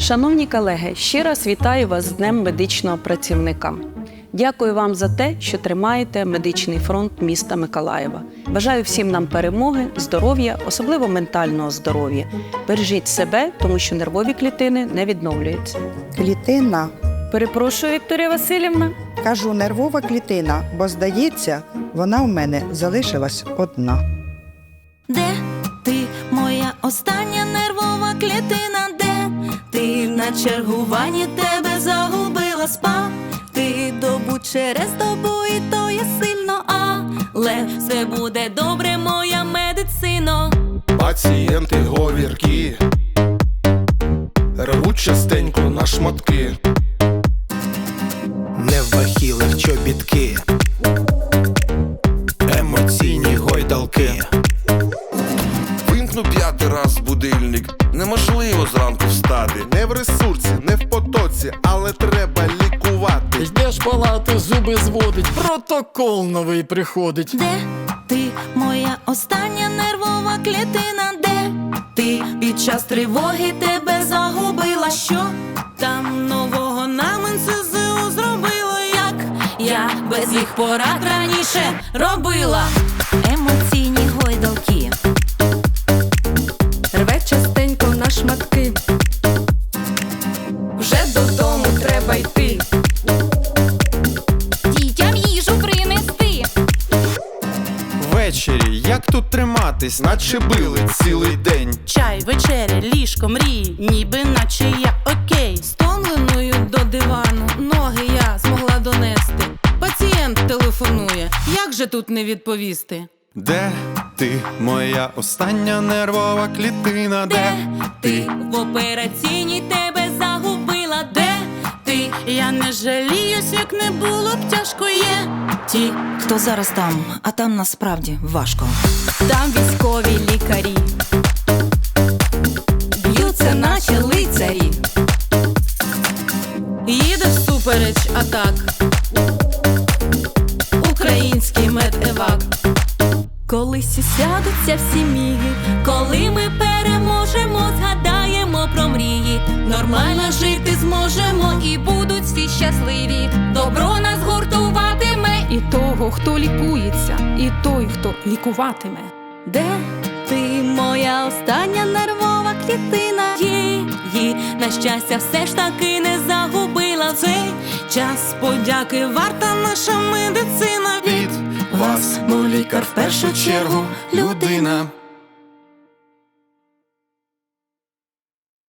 Шановні колеги, ще раз вітаю вас з Днем медичного працівника. Дякую вам за те, що тримаєте медичний фронт міста Миколаєва. Бажаю всім нам перемоги, здоров'я, особливо ментального здоров'я. Бережіть себе, тому що нервові клітини не відновлюються. Клітина. Перепрошую, Вікторія Васильівна. Кажу, нервова клітина, бо здається, вона в мене залишилась одна. Де ти, моя остання нервова клітина? На чергуванні тебе загубила спа? Ти добу через добу, і то є сильно, але все буде добре, моя медицино. Пацієнти говіркі, рвуть частенько на шматки. не в чобітки, емоційні гойдалки. Зуби зводить, протокол новий приходить. Де ти, моя остання нервова клітина? Де ти під час тривоги тебе загубила? Що там нового нам НСЗУ зробило? Як я без їх порад раніше робила? Емоційні гойдалки. Триматись, Наче били цілий день. Чай, вечеря, ліжко, мрії, ніби наче я окей. Стомленою до дивану, ноги я змогла донести. Пацієнт телефонує, як же тут не відповісти? де ти, моя остання нервова клітина, Де ти в операційній? Де ти? Я не жаліюсь, як не було б тяжко є. Ті, хто зараз там, а там насправді важко. Там військові лікарі. Б'ються, наче лицарі. Їде всупереч атак. Український медевак. Колись сядуться всі міги. Коли ми переможемо, згадаємо про мрії. Нормально жити зможемо щасливі. Добро нас гуртуватиме. І того, хто лікується, і той, хто лікуватиме. Де ти, моя остання нервова клітина? Її, на щастя, все ж таки не загубила цей Час подяки варта наша медицина від вас, бо лікар в першу чергу людина.